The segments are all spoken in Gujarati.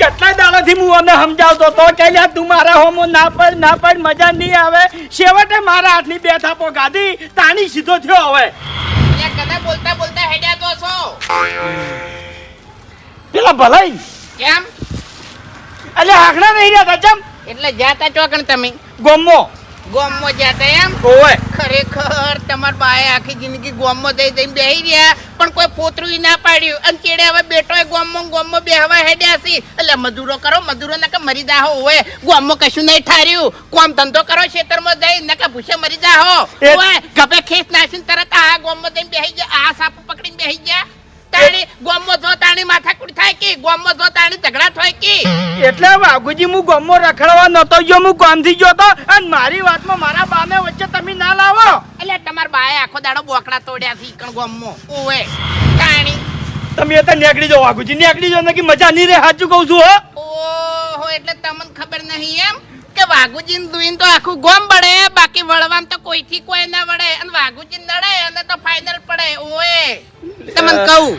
કેટલા દાડાથી હું મને સમજાવતો તો કે યાર તું મારા હોમો ના પડ ના પડ મજા નહીં આવે. છેવટે મારા હાથની બે થાપો ગાધી તાણી સીધો થયો હવે. કદા બોલતા બોલતા હેડ્યા તો છો. પેલા ભલાઈ. કેમ? એટલે હાકડા નહીં રહ્યા જમ એટલે જાતા ચોકણ તમે? ગોમો. ગોમમાં જતા એમ? ઓય ખરેખર તમાર બાએ આખી જિંદગી ગોમમાં જઈ જઈને બેહી રહ્યા પણ કોઈ પોતરું ના પાડ્યું. અને ચેડે હવે બેટો ગોમમાં ગોમમાં બેહવા હેડ્યા છે? એટલે મજૂરો કરો મજૂરો નકા મરી જાહો હોય ગોમમાં કશું નહીં ઠાર્યું. કોમ ધંધો કરો ખેતરમાં જઈ નકા ભૂસે મરી જાહો. ઓય ગભે ખેસ નાખીને તરત આ ગોમમાં જઈને બેહી ગયા આ સાપ પકડીને બેહી ગયા. તાણી ગોમો જો તાણી માથાકૂટ થાય કે? ગોમો જો તાણી ઝઘડા થાય કે? એટલે વાઘુજી હું ગોમો રખડવા નતો ગયો હું ગામથી ગયો તો અને મારી વાતમાં મારા બાને વચ્ચે તમે ના લાવો. એટલે તમાર બાએ આખો દાડો બોકડા તોડ્યા છે કણ ગોમો? ઓવે તાણી તમે તો નીકળી જાઓ વાઘુજી નીકળી જાઓ કે મજા નહીં રે સાચું કહું છું હો. ઓહો એટલે તમને ખબર નહીં એમ? કે વાઘુજી દુઈન તો આખું ગોમ બળે બાકી વળવાન તો કોઈથી કોઈ ના વળે. અને વાઘુજી નડે અને તો ફાઇનલ પડે. ઓએ. તમને કહું.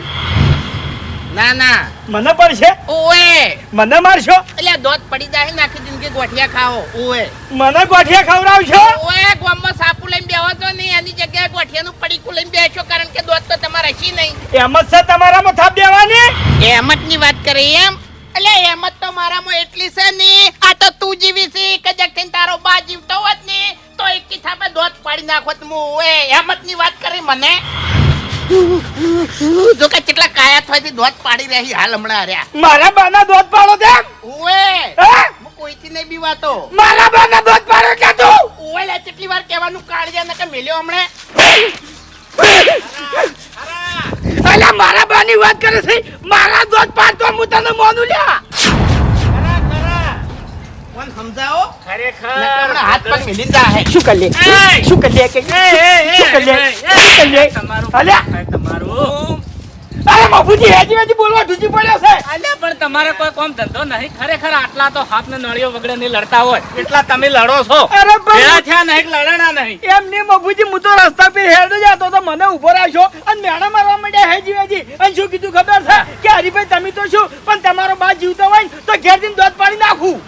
ના ના. મને પડશે? ઓએ. મને મારશો? એટલે દોત પડી જાય ને આખી જિંદગી ગોઠિયા ખાઓ. ઓએ. મને ગોઠિયા ખવડાવશો? ઓએ ગોમમાં સાપુ લઈને બેહો તો નહીં એની જગ્યાએ ગોઠિયાનું પડીકું લઈને બેસો કારણ કે દોત તો તમારે હશી નહીં. એમ જ છે તમારામાં થાપ દેવાની? એમતની વાત કરી એમ. એટલે એમત તો મારામાં એટલી છે ને. આ તો તું જીવી છે કે જખીન તારો બા જીવતો હોત ને તો એક કિથાપે દોત પાડી નાખોત હું એ હેમતની વાત કરી મને. જો કે કેટલા કાયા થવાથી દોત પાડી રહી હાલ હમણાં રહ્યા. મારા બાના દોત પાડો તેમ? ઓએ હે? કોઈથી નહીં બીવાતો મારા બાના દોત પાડો કે તું? ઓએ લે કેટલી વાર કહેવાનું કાળજા કે મેલ્યો હમણે. અલ્યા મારા બાની વાત કરે છે. મારા દોધ પાડતો હું તને મોનું લ્યા. કોણ સમજાવો? ખરેખર. હમણાં હાથ પગ મેલી જાહે. શું કરી લે! શું કરી લે કે? શું કરી લે? શું કરી લે? અલ્યા! તમારું. અરે બાપુજી હેજી હેજી બોલવા ઢૂંચી પડ્યો છે. અલ્યા પણ તમારે કોઈ કોમ ધંધો નહીં. ખરેખર આટલા તો હાથ ને નળીઓ વગડે નહીં લડતા હોય. એટલા તમે લડો છો. અરે ભેળા થયા નહીં કે લડણા નહીં. એમ નહીં બાપુજી હું તો રસ્તા પર હેડ જતો તો મને ઊભો રાખ્યો. અને મેણા મારવા માંડ્યા હેજી હેજી. અને શું કીધું ખબર છે? કે હરીભાઈ તમે તો શું? પણ તમારો બા જીવતો હોય ને તો ઘેર જઈને દોધ પાડી નાખું.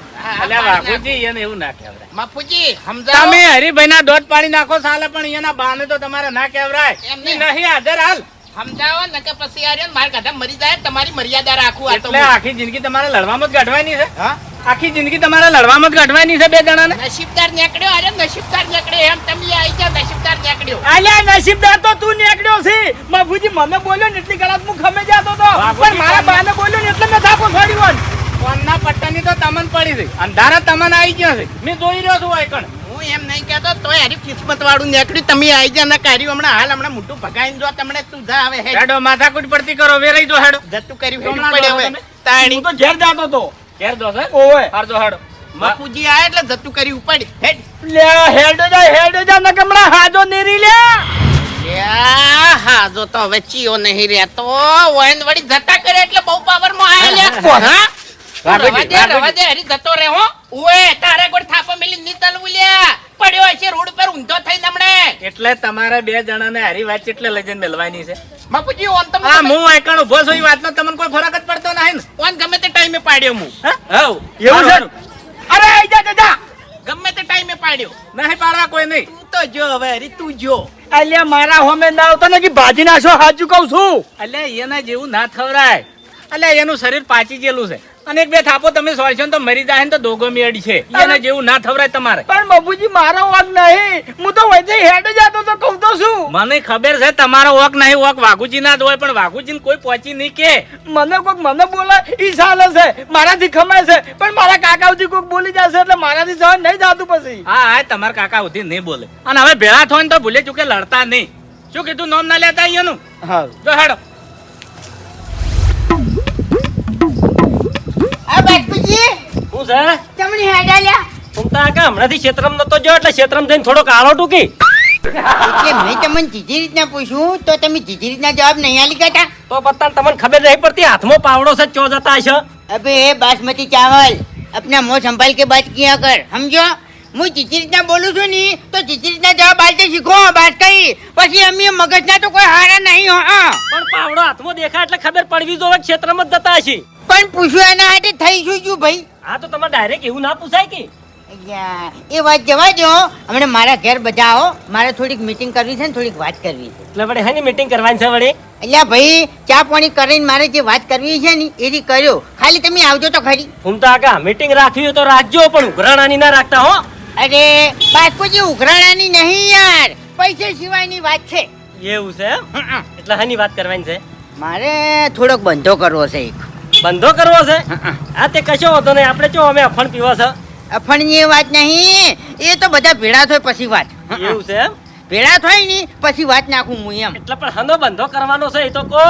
અલ્યા વાઘુજી એને એવું ના કહેવાય. બાપુજી સમજાવો. તમે હરિભાઈ ના દોધ પાડી નાખો સાલે પણ એના બાને તો તમારે ના કેવરાય નહીં. નહીં હાજર હાલ. સમજાવો નકર પછી આ ને મારા ગાધા મરી જાય તમારી મર્યાદા રાખું આ તો આખી જિંદગી તમારે લડવામાં જ કાઢવાની છે? હા? આખી જિંદગી તમારે લડવામાં જ કાઢવાની છે બે જણાને? નસીબદાર નીકળ્યો અરે નસીબદાર નીકળ્યો એમ તમે આવી જાવ નસીબદાર નીકળ્યો. અલ્યા નસીબદાર તો તું નીકળ્યો છે. બાપુજી મને બોલ્યો ને એટલી કલાક હું ખમે જતો તો. પણ મારા બાને બોલ્યો ને એટલે મેં થાકો છોડી વન ફોનના પટ્ટાની તો તમન પડી છે. અંધારા તમન આવી ગયા છે. મેં જોઈ રહ્યો છું આઈકણ હું એમ નહીં કહેતો તો હારી કિસ્મત વાળું નીકળ્યું તમે આવી જા ના કાર્યું હમણાં હાલ હમણાં મોટું ભગાઈને જો તમને સુધા આવે હે. હેડ. માથાકૂટ પડતી કરો વેરાઈ જો હેડો. જતું કર્યું હેડું પડે હવે. તાણી. તો ઘેર જાતો તો ઘેર દો સર ઓવે. હારજો હેડો. બાપુજી આયા એટલે જતું કરી ઉપાડી. હેડ. લે હેડો જા હેડો જા ના કમણા હાજો નેરી લે. હાજો તો હવે ચીયો નહીં રહેતો. વહેન વળી જતા કરે એટલે બહુ પાવરમાં આયા લ્યા. હા? રવા દે રવા દે હરી જતો રહે હો. ઓએ તારે કોઈ થાપો મેલી પડ્યો છે રોડ પર ઊંધો થઈ હમણે. એટલે તમારે બે જણાને હારી વાત એટલે લજન મેલવાની છે. બાપુજી ઓન તો હા હું આઈકણ ઊભો છું વાતનો તમને કોઈ ફરક જ પડતો નહીં ને. ઓન ગમે તે ટાઈમે પાડ્યો હું? હા? એવું છે અરે આઈ જા ગમે તે ટાઈમે પાડ્યો. નહીં પાડવા કોઈ નહીં. તું તો જો હવે હરી તું જો. અલ્યા મારા હોમે ના આવતો ને કે ભાજી નાખો હાજુ કહું છું. અલ્યા એના જેવું ના થવરાય. અલ્યા એનું શરીર પાચી ગયેલું છે. અને એક બે થાપો તમે સોળશો તો મરી જાય ને તો દોગો મેળ છે. એના જેવું ના થવરાય તમારે. પણ બાપુજી મારો વાક નહીં. હું તો વૈદે હેડ જાતો તો કહું તો શું? મને ખબર છે તમારો વાક નહીં વાક વાઘુજી ના જ હોય પણ વાઘુજી કોઈ પહોંચી નહીં કે. મને કોક મને બોલે ઈ ચાલે છે મારાથી ખમાય છે પણ મારા કાકાઓથી કોક બોલી જશે એટલે મારાથી સહન નહીં જાતું પછી. હા હા તમારા કાકા સુધી નહીં બોલે. અને હવે ભેળા થઈને તો ભૂલે ચૂકે લડતા નહીં. શું કીધું નોમ ના લેતા અહીંયાનું? હા. જો હેડો. આ બાપુજી શું છે? તમને લ્યા હું હમણાંથી ક્ષેત્રમ નતો જો એટલે ક્ષેત્રમ થોડો કાળો ટૂકી. મેં તમને જીજી રીતના પૂછ્યું તો તમે જીજી રીતના જવાબ નહીં આલી કાટા તો પત્તા તમને ખબર નહીં પડતી હાથમાં પાવડો છે ચો જતા હશો. એ બાસમતી ચાવલ. અપના મોં સંભાળ કે બાત કિયા કર સમજો? હું જીજી રીતના બોલું છું ની તો જીજી રીતના જવાબ આલતે શીખો બાત કઈ પછી અમે મગજના તો કોઈ હારા નહીં હો પણ પાવડો હાથમાં દેખા એટલે ખબર પડવી જોવે ક્ષેત્રમાં જ જતા હશી. પણ પૂછ્યું એના હાથે થઈ શું છું ભાઈ? આ તો તમારે ડાયરેક્ટ એવું ના પૂછાય કે? એ વાત જવા દો. હમણાં મારા ઘેર બધા આવો. મારે થોડીક મીટિંગ કરવી છે ને થોડીક વાત કરવી છે. એટલે વડે હેની મીટિંગ કરવાની છે વડે એટલે ભાઈ ચા પાણી કરીને મારે જે વાત કરવી છે ને એ રી કર્યો. ખાલી તમે આવજો તો ખરી. હું તો આગા મીટિંગ રાખવી તો રાખજો પણ ઉઘરાણાની ના રાખતા હો. અરે બાસ્કોજી ઉઘરાણાની નહીં યાર. પૈસા સિવાયની વાત છે. એવું છે એટલે હની વાત કરવાની છે? મારે થોડોક બંધો કરવો છે એક. બંધો કરવો છે? આ તે કશો હતો નહીં. આપણે ચો અમે અફણ પીવો છે. અફણની વાત નહીં. એ તો બધા ભેળા થાય પછી વાત. એવું છે એમ? ભેળા થાય નહીં પછી વાત નાખું હું એમ. એટલે પણ હનો બંધો કરવાનો છે એ તો કહો.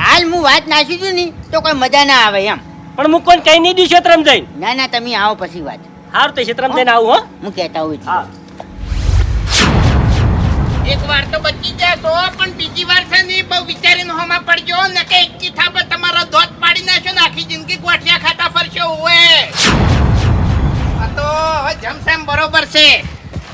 હાલ હું વાત નાખી દઉં ને તો કોઈ મજા ના આવે એમ. પણ હું કોઈ કઈ નહીં દઉં ક્ષેત્રમ જઈ ના ના તમે આવો પછી વાત. હાર તો ક્ષેત્રમ જઈને આવું હો. હું કહેતા હોઉં છું. હા. એક વાર તો બચી જશો પણ બીજી વાર છે ને બહુ વિચારીને હોમાં પડજો ને કે એક ચીથા પર તમારો ધોત પાડી નાખશો ને આખી જિંદગી ગોઠિયા ખાતા ફરશો ઓએ આ તો હવે જમસમ બરોબર છે.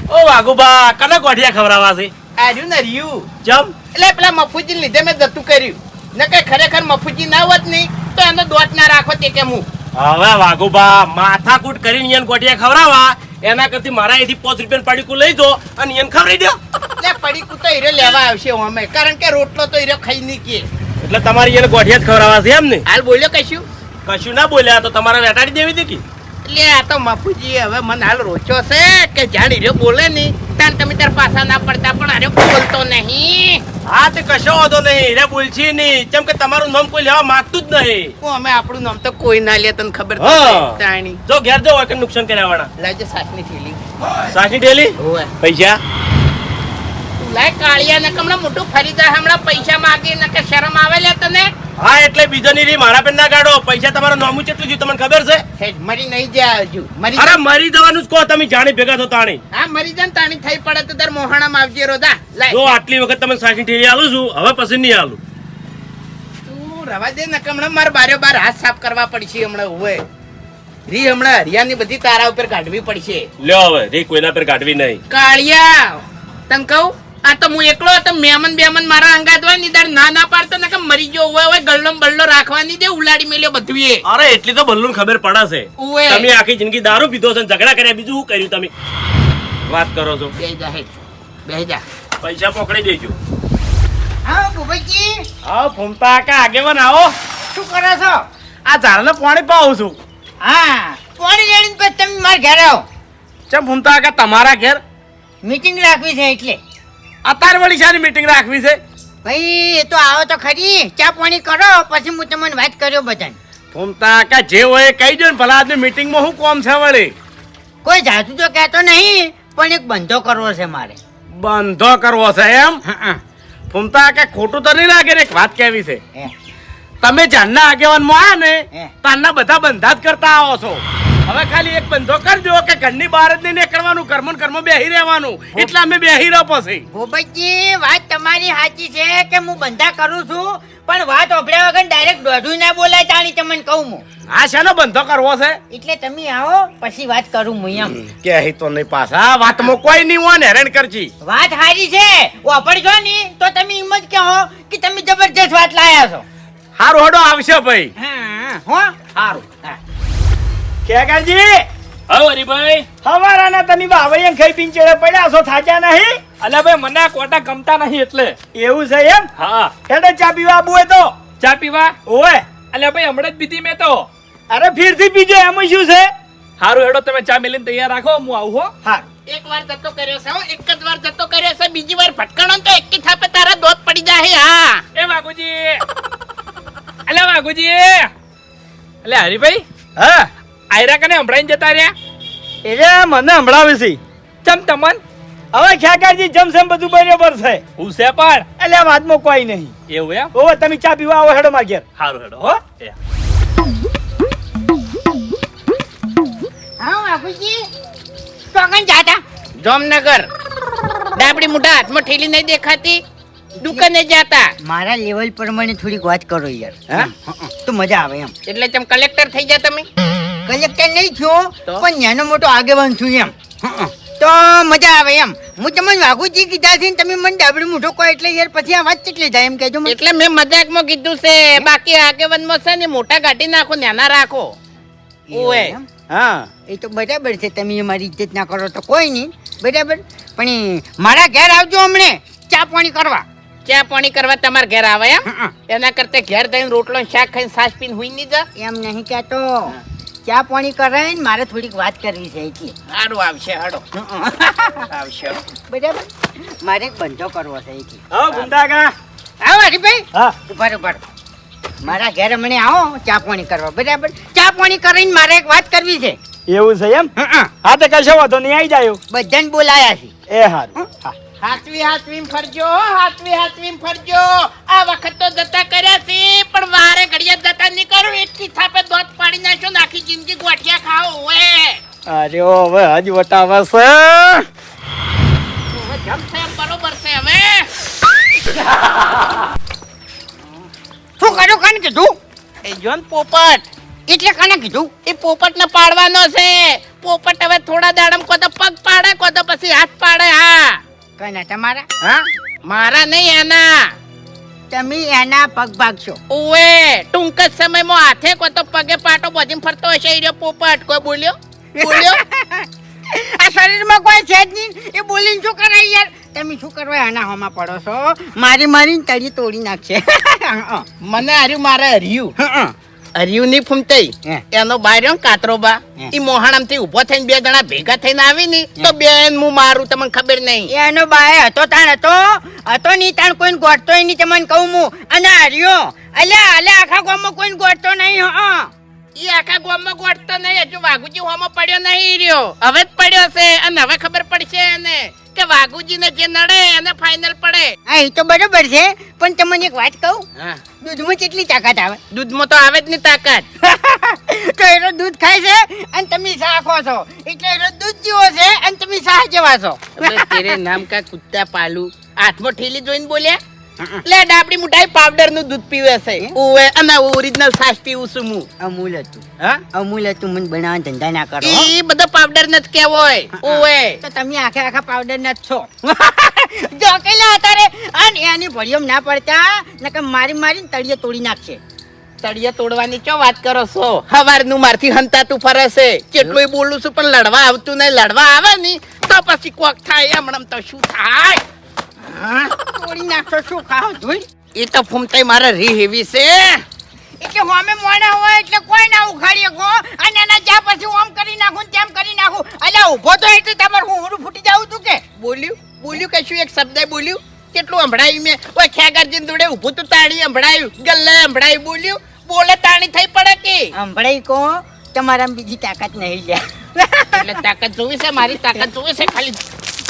ઓ વાઘુબા કને ગોઠિયા ખવડાવવા છે? આર્યું ને રિયુ જમ. એટલે પેલા મફુજી લીધે મેં જતું કર્યું. ને કે ખરેખર મફુજી ના હોત નહીં તો એનો દોટ ના રાખો તે કે હું. હવે વાઘુબા માથાકૂટ કરીને ઈયન ગોઠિયા ખવડાવવા. એના કરતી મારા અહીંથી પાંચ રૂપિયા પડીકું લઈ દો અને એને ખવડાવી દો. એટલે પડીકું તો હીરો લેવા આવશે અમે. કારણ કે રોટલો તો હીરો ખાઈ નહીં કે. એટલે તમારી એને ગોઠિયા જ ખવડાવવા છે એમ ને? હાલ બોલ્યો કશું? કશું ના બોલ્યા તો તમારે વેટાડી દેવી હતી એટલે આ તો બાપુજી હવે મને હાલ રોચો છે કે જાણી રહ્યો બોલે નહીં. તાર તમે તાર પાછા ના પડતા પણ અરે બોલતો નહીં. હા તે કશો વાંધો નહીં. રે બોલછી નહીં. કેમ કે તમારું નામ કોઈ લેવા માંગતું જ નહીં. હું અમે આપણું નામ તો કોઈ ના લે તને ખબર તાણી. જો ઘેર જો કે નુકસાન કર્યા વાળા લાવજે સાસની થેલી. સાસની ડેલી પૈસા? લાય કાળિયા ને હમણાં મોટું ફરી જાય હમણાં પૈસા માગી ને કે શરમ આવે લે તને. હા એટલે બીજાની રી મારા પર ના કાઢો. પૈસા તમારા નોમું કેટલું થયું તમને ખબર છે? મરી નહીં જાય હજુ. મરી અરે. મરી જવાનું જ કહો તમે જાણી ભેગા થો તાણી. હા મરી જાય તાણી થઈ પડે તો તાર મોહાણામાં આવજે રોદા જો આટલી વખત તમે સાચી ઠેરી આલું છું હવે પછી નહીં આલું. તું રવા દે ને હમણાં મારે બારે બાર હાથ સાફ કરવા પડશે હમણાં હોય રી હમણાં હરિયાની બધી તારા ઉપર કાઢવી પડશે. લ્યો હવે રી કોઈના પર કાઢવી નહીં. કાળિયા તને કહું? આ તો હું એકલો હતો મહેમાન બેમન મારા અંગાત હોય ને તાર ના ના પાડતો ને કે મરી ગયો હોય હોય ગલ્લો ને બલ્લો રાખવાની દે ઉલાડી મેલ્યો બધું એ અરે એટલી તો બલ્લુન ખબર પડે છે. તમે આખી જિંદગી દારૂ પીધો છે ઝઘડા કર્યા બીજું શું કર્યું તમે? વાત કરો છો. બે જા હે બે જા. પૈસા પકડી દેજો. હા ભૂપતજી. હા ફૂમતા કા આગેવાન આવો. શું કરો છો? આ ઝાડને પાણી પાવું છું. હા પાણી લેડીને પછી તમે મારા ઘરે આવો. ચમ ફૂમતા કા તમારા ઘેર? મીટિંગ રાખવી છે એટલે. અત્યારે વળી શાની મીટિંગ રાખવી છે? ભાઈ એ તો આવો તો ખરી. ચા પાણી કરો પછી હું તમને વાત કર્યો બધાને. ફોમતા કા જે હોય કહી દો ને ભલા આજની મીટિંગમાં શું કોમ છે વળી? કોઈ જાતું તો કહેતો નહીં પણ એક બંધો કરવો છે મારે. બંધો કરવો છે એમ? ફૂમતા કે ખોટું તો નહીં લાગે ને એક વાત કેવી છે. તમે જાનના આગેવાનમાં આ ને. તારના બધા બંધા જ કરતા આવો છો. હવે ખાલી એક બંધો કરી દો કે ઘરની બહાર જ નહીં નીકળવાનું ઘરમાં ને ઘરમાં બેહી રહેવાનું. એટલે અમે બેહી રહો પછી. ભૂપતજી વાત તમારી સાચી છે કે હું બંધા કરું છું પણ વાત ઓભળ્યા વગર ડાયરેક્ટ દોઢું ના બોલાય તાણી તમને કહું હું. આ શેનો બંધો કરવો છે? એટલે તમે આવો પછી વાત કરું હું એમ. કે અહીં તો નહીં પાછા વાતમાં કોઈ નહીં હોય ને હેરાન કરજી. વાત સારી છે વાપરજો ની તો તમે એમ જ કહો કે તમે જબરજસ્ત વાત લાયા છો. હારું હડો આવશે ભાઈ. હા હો હારું કેગાજી હા હરીભાઈ હવારાના તમે બાવળિયા ખાઈ પીને ચેડે પડ્યા છો થાક્યા નહીં? અલ્યા ભાઈ મને આ કોટા ગમતા નહીં એટલે. એવું છે એમ? હા. હેડે ચા પીવા હોય તો. ચા પીવા? ઓય. અલ્યા ભાઈ હમણાં જ પીધી મેં તો. અરે ફીરથી પીજો એમાં શું છે? હારું હેડો તમે ચા મેલીને તૈયાર રાખો હું આવું હો. હા એક વાર જતો કર્યો છે હો, એક જ વાર જતો કર્યો છે બીજી વાર ભટકાણો તો એક થાપે તારા દોત પડી જાય હા. એ વાઘુજી. અલ્યા વાઘુજી. અલ્યા હરીભાઈ. હા. આયરા કને હમણાં જતા રહ્યા? એટલે મને સંભળાવે છે. ચમ તમન? હવે ખ્યાકારજી જમસમ બધું બરાબર છે. હું છે પણ? એટલે વાતમાં કોઈ નહીં. એવું એમ? ઓવે તમે ચા પીવા આવો હેડો માર ઘેર. હારું હેડો. હો? હા બાપુજી. તો આગળ જાતા જામનગર. ડાબડી મોઢા હાથમાં ઠેલી નહીં દેખાતી. દુકાને જાતા. મારા લેવલ પ્રમાણે થોડીક વાત કરો યાર. હા? તો મજા આવે એમ. એટલે તમે કલેક્ટર થઈ ગયા તમે. કલેક્ટર નહીં થયો પણ નાનો મોટો આગેવાન છું એમ. તો મજા આવે એમ. હું તમને વાઘુજી કીધા છે તમે મને ડાબડું મૂઠો કહો એટલે યાર પછી આ વાત કેટલી જાય એમ કહેજો એટલે મેં મજાકમાં કીધું છે બાકી આગેવાનમાં છે ને મોટા કાઢી નાખો નાના રાખો. ઓએ હા. એ તો બરાબર છે તમે મારી ઇજ્જત ના કરો તો કોઈ નહીં. બરાબર? પણ મારા ઘેર આવજો હમણે ચા પાણી કરવા. ચા પાણી કરવા તમારા ઘેર આવે એમ? એના કરતા ઘેર જઈને રોટલો શાક ખાઈને સાસ પીને હુઈ નહીં જા. એમ નહીં કહેતો. ચા પાણી કરાવીને મારે થોડીક વાત કરવી છે એટલે સારું આવશે હાડો. આવશે બરાબર? મારે એક બંધો કરવો છે એટલે હા ગુંડાગા આવો હરીભાઈ હા. ઊભા ઊભા મારા ઘેર હમણે આવો ચા પાણી કરવા. બરાબર? ચા પાણી કરીને મારે એક વાત કરવી છે. એવું છે એમ? હં, હં. હા તો કશો વાંધો નહીં આવી જાય બધાને બોલાયા છે. એ હારું. હા. હાથવી હાથવી ફરજો હાથવી હાથવી ફરજો. આ વખત તો જતા કર્યા છે પણ વારે ઘડિયા જતા નહીં કરું એટલી થાપે દોત પાડી નાખ્યો નાખી જિંદગી ગોઠિયા ખાઓ ઓએ અરે ઓ હવે હજી વટાવે છે. હવે જમશે બરોબર છે હવે. શું કર્યું કાને કીધું? એ જોન પોપટ. એટલે કાને કીધું? એ પોપટ ને પાડવાનો છે. પોપટ હવે થોડા દાડમ કો તો કના તમારા? હા? મારા નહીં એના. તમે એના પગ ભાગશો ઓએ ટૂંક જ સમયમાં હાથે કો તો પગે પાટો બોજીને ફરતો હશે એ પોપટ. કોઈ બોલ્યો? બોલ્યો? આ શરીરમાં કોઈ છે જ નહીં. એ બોલીને શું કરે યાર? તમે શું કરવા આના હોમાં પડો છો? મારી મારીને તળી તોડી નાખશે. મને હાર્યું મારે હર્યું. હં, થઈ. એનો બાર્યો કાતરો બા. ઈ મોહાણામથી ઊભો થઈને બે જણા ભેગા થઈને આવી ની તો બેન હું મારું તમને ખબર નહીં. એનો બાય હતો તાણ હતો. હતો નહીં તાણ કોઈને ગોઠતો નહીં તમને કહું હું. અને હર્યો અલ્યા અલ્યા આખા ગામમાં કોઈને ગોઠતો નહીં હં. ઈ આખા ગામમાં ગોઠતો નહીં હજુ વાઘુજી હોમાં પડ્યો નહીં રહ્યો. હવે જ પડ્યો છે અને હવે ખબર પડશે એને કે વાઘુજીને જે નડે એને ફાઇનલ પડે. હા એ તો બરોબર છે પણ તમને એક વાત કહું? દૂધમાં કેટલી તાકાત આવે? દૂધમાં તો આવે જ ની તાકાત. તો એનો દૂધ ખાય છે અને તમે શાહ ખો છો? એટલે એનો દૂધ જેવો છે અને તમે શાહ જેવા છો? તેરે નામ કા કુત્તા પાલુ. હાથમાં ઠેલી જોઈને બોલ્યા? લે ડાબડી મુઠાઈ પાવડરનું દૂધ પીવે છે. ઓવે અને ઓરિજિનલ છાશ પીવું છું હું. અમૂલ હતું. હા? અમૂલ હતું મને બનાવવા ધંધા ના કરો. ઈ બધો પાવડર નથી કેવો હોય ઓવે તો તમે આખે આખા પાવડર ન છો. જોકેલા અત્યારે અને એની ભળિયમ ના પડતા નકર મારી મારીને તળિયે તોડી નાખશે. તળિયા તોડવાની ચો વાત કરો છો? હવારનું મારથી હંતાતું ફરે છે. કેટલુંય બોલું છું પણ લડવા આવતું નહીં લડવા આવે નહીં. તો પછી કોક થાય હમણાં તો શું થાય? તોડી નાખશો શું ખાઓ ધૂળ એ તો ફૂમતાઈ મારે રી હેવી છે. એટલે હોમે મોડા હોય એટલે કોઈ ના ઉખાડીએ કો અને એના જ્યાં પછી ઓમ કરી નાખું તેમ કરી નાખું. અલ્યા ઊભો તો એટલે તમારું હું ઊંડું ફૂટી જાવું તું કે? બોલ્યું? બોલ્યું કશું એક શબ્દ બોલ્યું? કેટલું સંભળાયું મેં? ઓય ખેગારજી જોડે ઊભું તો તાણી સંભળાયું ગલ્લે સંભળાયું બોલ્યું. બોલે તાણી થઈ પડે કે? હંભળાઈ કો? તમારા બીજી તાકાત નહીં જાય એટલે તાકાત જોવી છે મારી તાકાત જોવી છે ખાલી.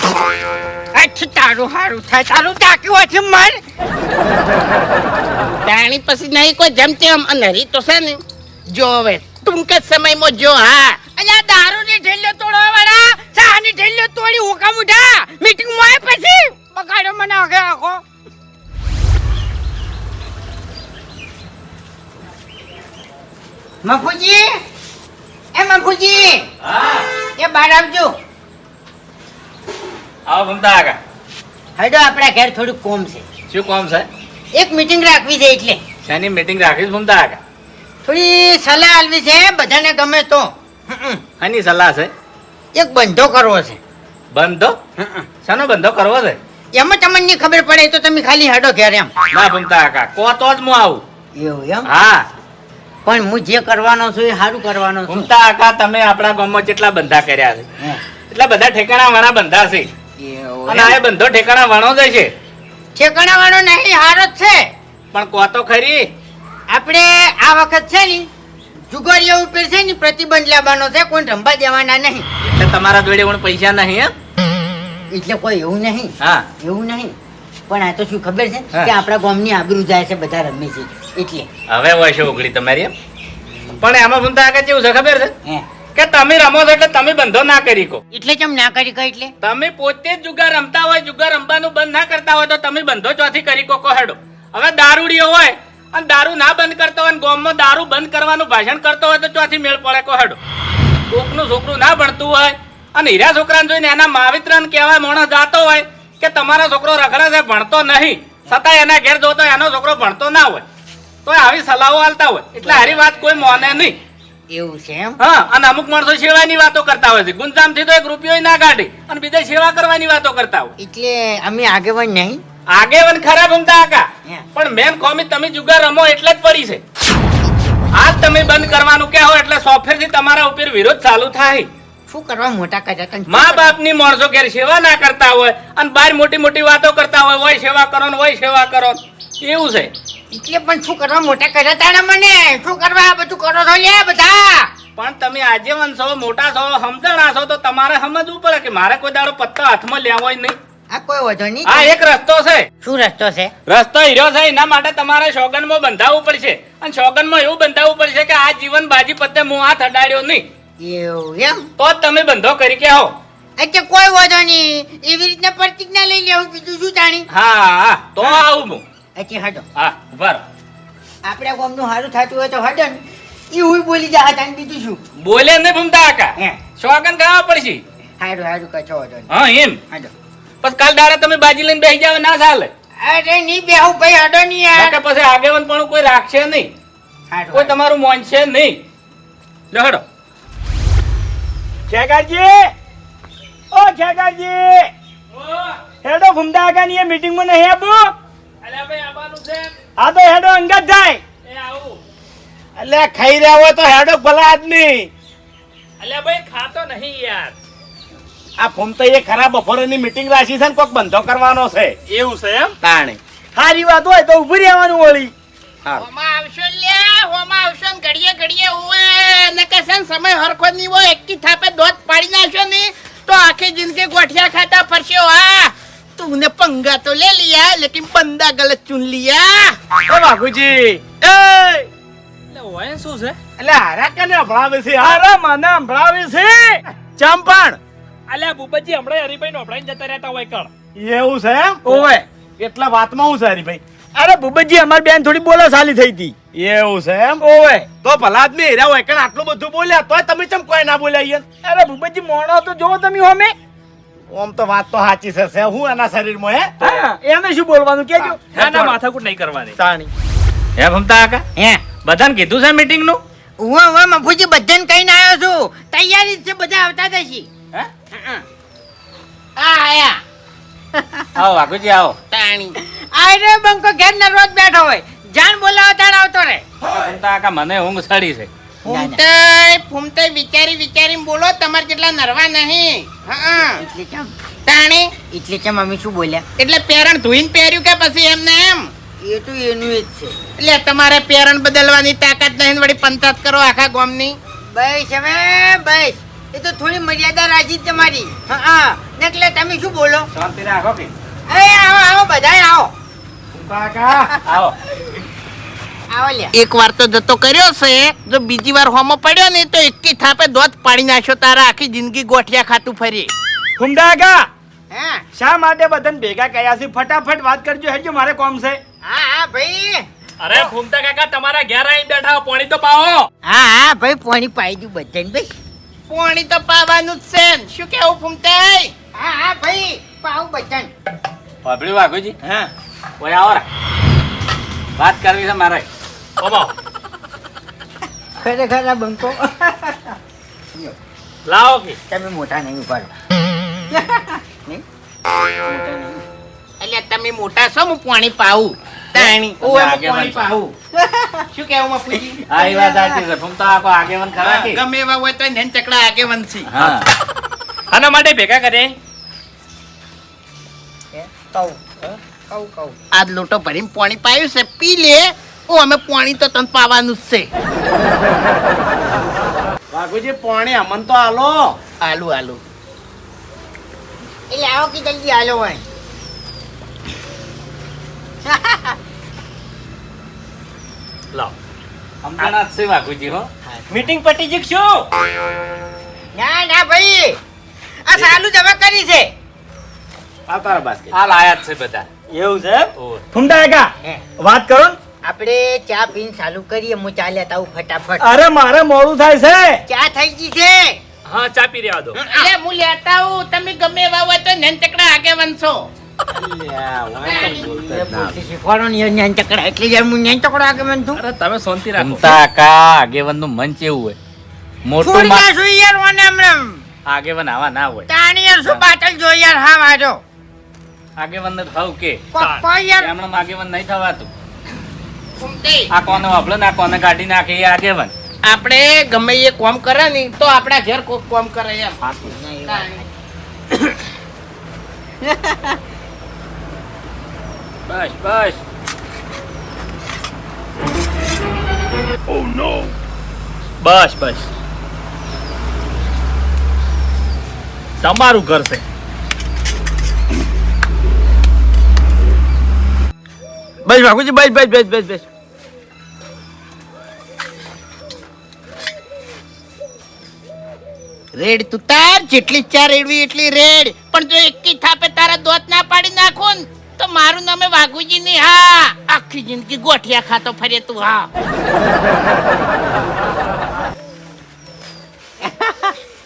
અચ્છા તારું હારું થાય. તારું હશે મર. તાણી પછી નહીં કોઈ જેમ તેમ અને તો છે ને જો હવે ટૂંક જ સમયમાં જો હા. અલ્યા દારૂની ઢેલ્યો તોડવા વાળા ચા ઢેલ્યો તોડી હુકા મુઢા મીટિંગમાં પછી? બગાડો મને આખે આખો. મફુજી? એ મફુજી? એ બહાર આવજો. આવો ભમતા આગા હેડો આપણા ઘેર થોડું કોમ છે. શું કોમ છે? એક મીટિંગ રાખવી છે એટલે. શાની મીટિંગ રાખીશ ભમતા આગા થોડી સલાહ આલવી છે બધાને ગમે તો. આની સલાહ છે? એક બંધો કરવો છે. બંધો? શાનો બંધો કરવો છે? એમ તમને ખબર પડે તો તમે ખાલી હેડો ઘેર એમ. ના ભમતા આગા કો તો જ હું આવું. એવું એમ? હા. પણ હું જે કરવાનો છું એ સારું કરવાનો છું. ભમતા તમે આપણા ગામમાં જેટલા બંધા કર્યા છે? એટલા બધા ઠેકાણા વાળા બંધા છે. અને આ. બંધો ઠેકાણા વાણો જાય છે ઠેકાણાવાળો નહીં હારો જ છે. પણ કો તો ખરી. આપણે આ વખત છે ને જુગારીઓ ઉપર છે ને પ્રતિબંધ લાવવાનો છે કોઈ રંભા દેવાના નહીં. એટલે તમારા જોડે પણ પૈસા નહીં એમ એટલે કોઈ એવું નહીં. હા. એવું નહીં. પણ આ તો શું ખબર છે. કે આપણા ગામની આબરૂ જાય છે બધા રમે છે. એટલે. હવે હોય છે ઉઘડી તમારી એમ પણ એમાં ભમતા આગળ કેવું છે ખબર છે? હે. કે તમે રમો છો એટલે તમે બંધો ના કરી કો એટલે કેમ ના કરી કો એટલે? તમે પોતે જ જુગાર રમતા હોય જુગાર રમવાનું બંધ ના કરતા હોય તો તમે બંધો ચોથી કરી કોકો હેડો હવે દારૂડીઓ હોય અને દારૂ ના બંધ કરતો હોય ગોમમાં દારૂ બંધ કરવાનું ભાષણ કરતો હોય તો ચોથી મેળ પડે કો હેડો કોકનું છોકરું ના ભણતું હોય અને હીરા છોકરાને જોઈને એના માવિત્રને કહેવાય માણસ જાતો હોય કે તમારો છોકરો રખડે છે ભણતો નહીં. છતાં એના ઘેર જોતો એનો છોકરો ભણતો ના હોય. તો આવી સલાહો આલતા હોય. એટલે હારી વાત કોઈ મોને નહીં. એવું છે એમ? હા અને અમુક માણસો સેવાની વાતો કરતા હોય છે. ગુંજામથી તો એક રૂપિયો ના કાઢે. અને બીજા સેવા કરવાની વાતો કરતા હોય. એટલે અમે આગેવાન નહીં? આગેવાન ખરાબ હમતા આકા. પણ મેન કોમી તમે જુગાર રમો એટલે જ પડી છે. આજ તમે બંધ કરવાનું કહો એટલે સોફ્ટવેરથી તમારા ઉપર વિરોધ ચાલુ થાય. શું કરવા મોટા કર્યા મા બાપની માણસો ઘેર સેવા ના કરતા હોય અને બહાર મોટી મોટી વાતો કરતા હોય હોય સેવા કરો ને હોય સેવા કરો એવું છે. એટલે પણ શું કરવા મોટા કર્યા તાણે મને? શું કરવા આ બધું કરો છો લે બધા? પણ તમે આજે છો મોટા છો સમજણા છો તો તમારે સમજવું પડે કે મારે કોઈ દાડો પત્તો હાથમાં લેવો નહીં. આ કોઈ વધો નહીં. આ એક રસ્તો છે. શું રસ્તો છે? રસ્તો હીરો છે એના માટે તમારે શોગનમાં બંધાવવું પડશે. અને સોગનમાં એવું બંધાવવું પડશે કે આ જીવન બાજી પત્તે હું હાથ અડાડ્યો નહીં. એવું એમ? તો તમે બંધો કરી કે હો એટલે કોઈ વધો નહીં. એવી રીતના પ્રતિજ્ઞા લઈ લેવું બીજું શું જાણી? હા હા તો આવું હું. એટલે હટો. હા ઊભા રહો. આપણા ગામનું સારું થતું હોય તો હટો ને. એવું બોલી જા હતા બીજું શું? બોલે ને ભૂમતા કાકા શોકન સોગન ખાવા પડશે. હારું હારું કચો હતો હા એમ. હટો. પછી કાલ દાડા તમે બાજી લઈને બેસી જાવ ના ચાલે. અરે નહીં બેહુ ભાઈ હટો નહીં યાર. પછી આગેવન પણ કોઈ રાખશે નહીં. કોઈ તમારું મોનશે નહીં. લો હેડો ખેગારજી! ઓ ખેગારજી! હેડો ઘૂમતા આગા ની મીટિંગમાં નહીં આબુ. હા તો હેડો અંગત જાય. એટલે ખાઈ રહ્યા હોય તો હેડો ભલા આદમી. અલ્યા ભાઈ ખાતો નહીં યાર. આ ફોમતા એ ખરા બપોરની મીટિંગ રાખી છે ને કોક બંધો કરવાનો છે. એવું છે એમ? તાણે. સારી વાત હોય તો ઊભી રહેવાનું વળી. હોમાં આવશો લ્યા હોમાં આવશો ને ઘડીએ ઘડીએ ઉવે ને સમય હરખો નહીં હોય એક થાપે દોત પાડી નાખશો ને તો આખી જિંદગી ગોઠિયા ખાતા ફરશો. હા. તુમને પંગા તો લે लिया लेकिन बंदा गलत चुन लिया એ બાપુજી એ એટલે હોય શું છે એટલે હારા કને સંભળાવે છે હારા મને સંભળાવે છે ચંપણ અલ્યા ભૂપતજી હમણાં હરીભાઈ નો હમણાં જતા રહેતા હોય કણ એવું છે એમ ઓવે એટલા વાતમાં હું છે હરીભાઈ અરે ભૂપતજી અમારી બેન થોડી બોલો સાલી થઈ હતી એવું છે એમ ઓવે તો ભલા આદમી હેરા હોય કણ આટલું બધું બોલ્યા તોય તમે ચમ કોઈ ના બોલ્યા અહીંયા અરે ભૂપતજી મોણો તો જોવો તમે હોમે ઓમ તો વાત તો સાચી છે છે. હું એના શરીરમાં હે? એને શું બોલવાનું? કેજો. એના માથાકૂટ નહીં કરવાની. તાણી. હે ભમતા કાકા? હે. બધાને કીધું છે મીટિંગનું હું હું મફુજી બધાને કહીને આવ્યો છું. તૈયારી છે બધા આવતા જશે. હે? આ આયા. આવો વાઘુજી આવો. તાણી. અરે બંકો ઘેર ને રોજ બેઠો હોય. જાન બોલાવો તાણ આવતો રે ભમતા કાકા મને ઊંઘ સડી છે. ફૂમતાઈ ફૂમતાઈ વિચારી વિચારીને બોલો તમારે કેટલા નરવા નહીં. હા એટલે ચમ તાણી? એટલે ચમ અમે શું બોલ્યા? એટલે પેરણ ધોઈને પહેર્યું કે પછી એમને એમ? એ તો એનું જ છે. એટલે તમારે પેરણ બદલવાની તાકાત નહીં વળી પંચાયત કરો આખા ગામની. બસ હવે બસ. એ તો થોડી મર્યાદા રાજી જ તમારી. હા એટલે તમે શું બોલો? શાંતિ રાખો કે? એ આવો આવો બધાય આવો. કાકા આવો. એક વાર તો જતો કર્યો છે. જો બીજી વાર હોમો પડ્યો ને તો એકી થાપે દોત પાડી નાખ્યો તારા આખી જિંદગી ગોઠિયા ખાતું ફરી. હુંડાગા હા? શા માટે બધાને ભેગા કર્યા છે? ફટાફટ વાત કરજો હેજો મારે કોમ છે. હા હા ભાઈ. અરે ફૂમતા કાકા તમારા ઘેર આવીને બેઠા પોણી તો પાવો. હા હા ભાઈ પોણી પાઈ દઉં બધાને ભાઈ. પોણી તો પાવાનું જ છે શું કેવું ફૂમતાઈ? હા હા ભાઈ પાવ બધાને. વાપર્યું વાઘોજી હા. ઓય આવો વાત કરવી છે મારે. ઓમો ખરેખર આ બંકો લાવો કે તમે મોટા નહીં ઊભા રહો નહીં? મોટા નહીં. એટલે તમે મોટા છો હું પાણી પાવું તાણી. ઓય પાણી પાવું શું કેવું મફુજી? એ વાત સાચી છે. ભૂમતા આખો આગેવન ખરા કે. ગમે એવા હોય તો નેન ચકડા આગે છે. હા. આના માટે ભેગા કરે. કઉ કઉ કઉ આજ લોટો ભરીને પાણી પાયું છે. પી લે. ઓ અમે પાણી તો તને પાવાનું જ છે. વાઘુજી પાણી અમન તો આલો. આલુ આલુ. એટલે આવો કે જલ્દી આલો હોય. લાવ અમદાવાદ જ છે વાઘુજી હો. મીટિંગ પટી જીક શું? ના ના ભાઈ. આ સાલું જમા હવે કરી છે. આ તારા બાસ્કેટ હાલ આયા છે બધા. એવું છે ફુંડા વાત કરો ને. આપણે ચા પીન ચાલુ કરીએ હું ચાલ્યા તાવ ફટાફટ. અરે મારે મોડું થાય છે. ચા થઈ ગઈ છે? હા ચા પી રહ્યા દો. અરે હું લેતા આવું. તમે ગમે એવા હોય તો નેન ચકડા આગે વનશો ને હું તમે શાંતિ રાખો. ઘૂમતા કા આગેવનનું મન કેવું હોય? મોટું આગેવન આવા ના હોય. તાણી યાર શું બાટલ જો યાર હા વાજો. આગેવન ને થાવ કે. પપ્પા યાર. એમણે આગેવન નહીં થવાતું. આ કોને વાપરો ને કોને કાઢી નાખે એ આગેવન આપણે ગમે એ કોમ કરે ને તો આપણા ઘેર કોમ કરે એમ. બસ બસ. બસ બસ. તમારું ઘર છે. બસ વાઘુજી બસ બસ બસ બસ બસ. રેડ તું તાર જેટલી ચા રેડવી એટલી રેડ. પણ જો એકી થાપે તારા દોત ના પાડી નાખો ને તો મારું નામે વાઘુજી ની હા આખી જિંદગી ગોઠિયા ખાતો ફરે તું હા.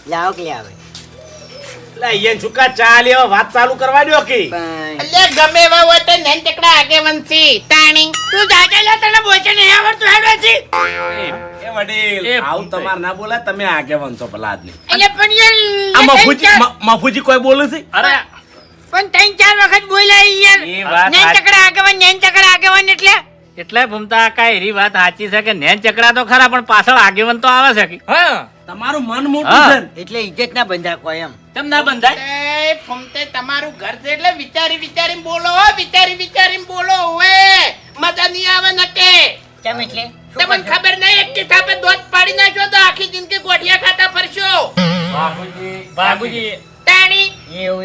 લાવો કે આવે અહીંયા ચા લેવા વાત ચાલુ કરવા દો કે. એટલે ગમે એવા હોય તો નેન ચકડા આગે વનસી તાણી. તું જાજે લે તને બોચે નહીં આવડતું હેડવે છે એ વડીલ આવું ભૂલ ના બોલાય તમે આગેવાન છો પેલા આદમી એટલે પણ યાર આ મફુજી ત્રણ ચાર- મ- મફુજી કોઈ બોલે છે? અરે. પણ ત્રણ ચાર વખત બોલ્યા યાર. નેન. ચકડા આગેવાન નેન ચકડા આગેવાન એટલે? એટલે ભૂમતા કાંઈ એવી વાત સાચી છે કે નેન ચકડા તો ખરા પણ પાછળ આગેવન તો આવે છે કે. હા. તમારું મન મોટું છે એટલે ઇજ્જત ના બંધા કોઈ એમ. કેમ ના બંધાય? ફમતે તમારું ઘર છે એટલે વિચારી વિચારીને બોલો હો વિચારી વિચારીને બોલો ઓએ મજા નહીં આવે નકે. કેમ એટલે? તમને ખબર નહીં એક થાપે દોત પાડી નાખ્યો તો આખી જિંદગી ગોઠિયા ખાતા ફરશો. બાબુજી બાબુજી તાણી એવું.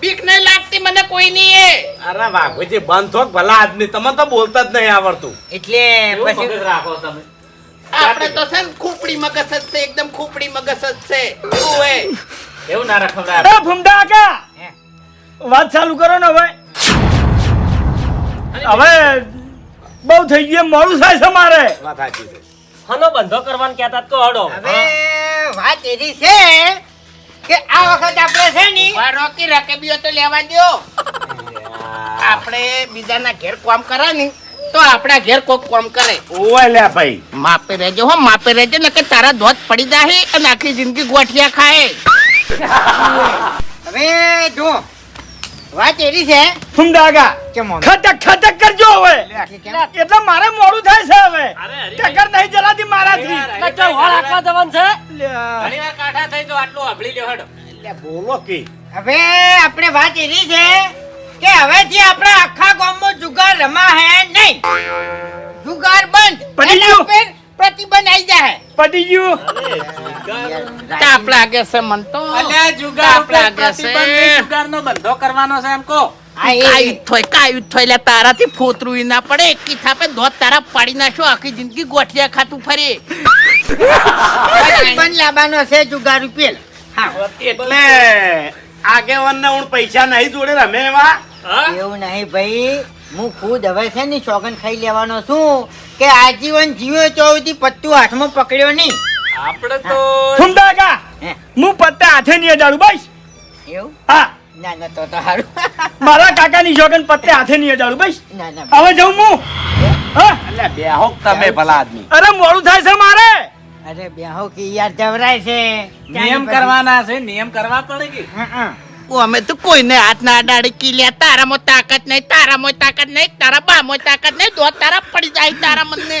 બીક નહીં લાગતી મને કોઈ નહીં એ. અરે વાઘુજી બંધ ભલા આદમી તમે તો બોલતા જ નહીં આવડતું. એટલે પછી રાખો તમે? આપણે તો છે ને ખોપડી મગજ જ છે એકદમ ખોપડી મગજ જ છે. એવું ના રખવડા એ ભૂમડા કા? વાત ચાલુ કરો ને હવે. હવે બહુ થઈ ગયું મોડું થાય છે મારે. વાત સાચી છે. હનો બંધો કરવાનું કહેતા તો હડો. હવે વાત એવી છે કે આ વખત આપણે છે ને વા રોકી રકેબીઓ તો લેવા દ્યો. આપણે બીજાના ઘેર કામ કરે ને તો આપણા ઘેર કોક કામ કરે. ઓય લે ભાઈ. માપે રહેજો હો માપે રહેજો ને કે તારા ધોત પડી જાહે અને આખી જિંદગી ગોઠિયા ખાય. હવે જો વાત એવી છે ફુંડાગા ખટક ખટક કરજો હવે. એટલે મારે મોડું થાય છે હવે. ટક્કર નહીં જલાતી મારાથી. ભાઈ હોળ આખવા જવાનું છે? લ્યા. ઘણી વાર કાંઠા થઈ તો આટલું હબળી લ્યો હડો. એટલે બોલો કે. હવે આપણે વાત એવી છે કે હવેથી આપણે આખા ગામમાં જુગાર રમા હે નહીં. જુગાર બંધ. પડી ગયું? પ્રતિબંધ આવી જાય પડી ગયું. તાપ લાગે છે મન તો. અલ્યા જુગાર લાગે છે. પ્રતિબંધ જુગારનો બંધો કરવાનો છે એમ કહો. હા, એ- કાયું થોય કાયું થોય લે તારાથી ફોતરું ના પડે. એકી થાપે ધોત તારા પાડી નાખો આખી જિંદગી ગોઠિયા ખાતું ફરે. પ્રતિબંધ લાવવાનો છે જુગાર ઉપર એટલે આગેવાન હું પૈસા નહીં જોડે રમે એવા? એવું નહીં ભાઈ. હું ખુદ હવે છે ને સોગન ખાઈ લેવાનો છું કે આજીવન જીવ્યો તો પત્તું હાથમાં પકડ્યો નહીં. આપણે તો ભૂમડા કા હું પત્તે હાથે નહીં અડાડું બસ. એવું? હા. ના ના તો તો હારું. મારા કાકાની જોગન પત્તે હાથે નહીં અડાડું બસ. ના ના હવે જઉં હું. હા? એટલે બેહો તમે ભલા આદમી? અરે મોડું થાય છે મારે. અરે બેહો કે યાર જવરાય છે. નિયમ કરવાના છે નિયમ કરવા પડે કે? ઓ અમે તો કોઈને હાથ ના અડાડી કી લે તારામાં તાકાત નહીં તારામાં તાકાત નહીં તારા બામાં તાકાત નહીં દો તારા પડી જાય તારા મને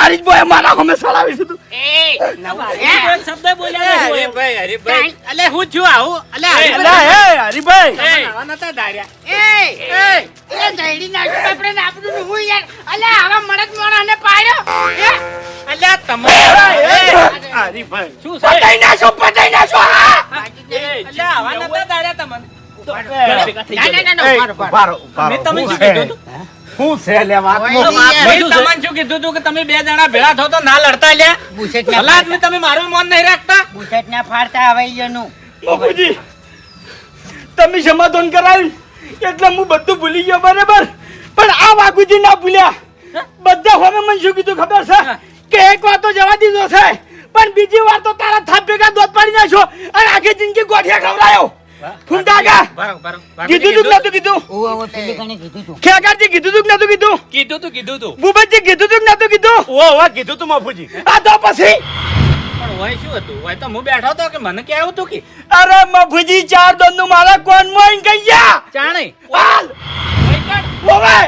છે હું એ હરીભાઈ આરી જ બોય મારા અમે સળાવી છે શબ્દ બોલ્યા. હરીભાઈ હરીભાઈ અલે હું છું આવું? અલે હરીભાઈ નતા ધાર્યા. એ એ. એ જઈડી નાખ્યું આપણે ને આપણું હું યાર. અલે આવા મળદ મોણાને પાડ્યો? એ તમારે હરીભાઈ શું પતાઈ નાખો પતાઈ નાખો હા? એ, આવા નતા ધાર્યા તમને. ઘર ભેગા થઈ ના ના ના ના ઊભા રહો, ઊભા રહો. ઉભારો ઉભારો મેં તમે શું કીધું શું છે લે યાર. તમને શું કીધું તું કે તમે બે જણા ભેળા થો તો ના લડતા લ્યા. બુશેટ ને તમે મારું મોન નહીં રાખતા. બુશેટ ના ફાડતા હવાઈઓનું બાપુજી તમે સમાધાન કરાવી. એટલે હું બધું ભૂલી ગયો બરાબર? પણ આ વાઘુજી ના ભૂલ્યા. બધા હવે મને શું કીધું ખબર છે? કે એક વાર તો જવા દીધો છે પણ બીજી વાર તો તારા થાપ ભેગા દોધ પાડી નાખ્યો અને આખી જિંદગી ગોઠિયા ખવડાયો. કીધું તું નતું કીધું? ઓવે ઓવે પેલી કણે કીધું તું. ખેગારજી કીધું તું નતું કીધું? કીધું તું કીધું તું. ભૂપતજી કીધું તું નતું કીધું? ઓ ઓ કીધું તું બાપુજી આ તો પછી? પણ હોય શું હતું? હોય તો હું બેઠો તો કે મને કે આવું તું કે? અરે મફુજી ચાર દોનનું મારા કોણ મોઈન ગયા? ચાણે. હાલ! ઓવે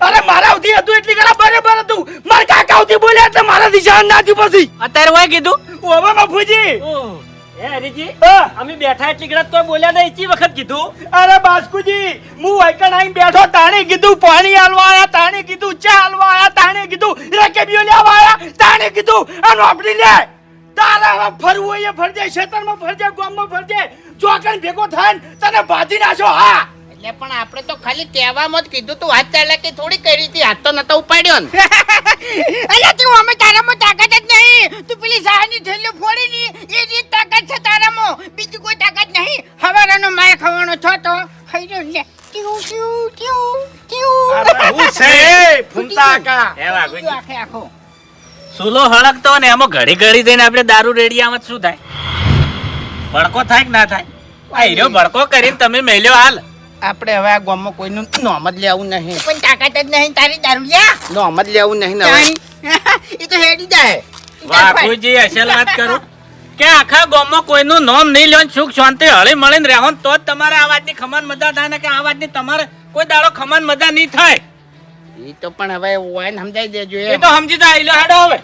અરે મારા આવતી હતું એટલી કરા બરાબર હતું. મારા કાકા આવતી બોલ્યા એટલે મારા દિશા ના થયું પછી. અત્યારે હોય કીધું? ઓવે મફુજી! હરીજી અમે બેઠા એટલી કોઈ બોલ્યા નહીં ચી વખત કીધું? અરે બાસ્કુજી હું આઈને બેઠો તાણે કીધું પાણી હાલવા આયા તાણે કીધું ચા હાલવા આયા તાણે કીધું રેકેબીઓ લેવા આયા તાણે કીધું આ નોકરી લે. તારા ફરવું એ ફરજે ખેતરમાં ફરજે ગામમાં ફરજે ચોકણ ભેગો થાય તને ભાજી નાખો હા. એટલે પણ આપણે તો ખાલી કહેવામાં જ કીધું તું હાથ ચાલાકી થોડી કરી હતી હાથ તો નતો ઉપાડ્યો ને. અલ્યા તું અમે તારામાં તાકાત જ નહીં. તું પેલી સાહાની થેલીઓ ફોડી ની એ રીત તાકાત છે તારામાં. બીજી કોઈ તાકાત નહીં. હવારાનો માર ખાવાનો છો તો. ખાઈ લો. લે ટ્યુ ટ્યુ ટ્યુ ટ્યુ અરે હું છે? એ ફૂમતા કા એ વાઘુજી. આખે આખો. સુલો હળકતો ને એમાં ઘડી ઘડી દઈને આપણે દારૂ રેડિયામાં શું થાય? ભડકો થાય કે ના થાય? આ હીરો ભડકો કરીને તમે મેલ્યો હાલ. આપણે હવે આ ગામમાં કોઈનું નોમ જ લેવું નહીં. પણ તાકાત જ નહીં તારી દારૂ લ્યા નોમ જ લેવું નહીં ને હવે. એ તો હેડી જાય. બાપુજી અસલ વાત કરું. કે આખા ગામમાં કોઈનું નામ નહીં લ્યો સુખ શાંતિ હળી મળીને રહો તો જ તમારે આ વાતની ખમણ મજા થાય ને કે આ વાતની તમારે કોઈ દાડો ખમન મજા નહીં થાય. એ તો પણ હવે હોય ને સમજાઈ દેજો એ તો સમજી જાય લ્યો હાડો હવે.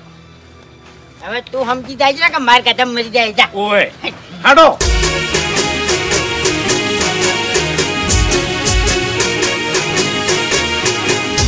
હવે તું સમજી જાય છે કે માર કદમ મરી જાય જા. ઓય. હાડો.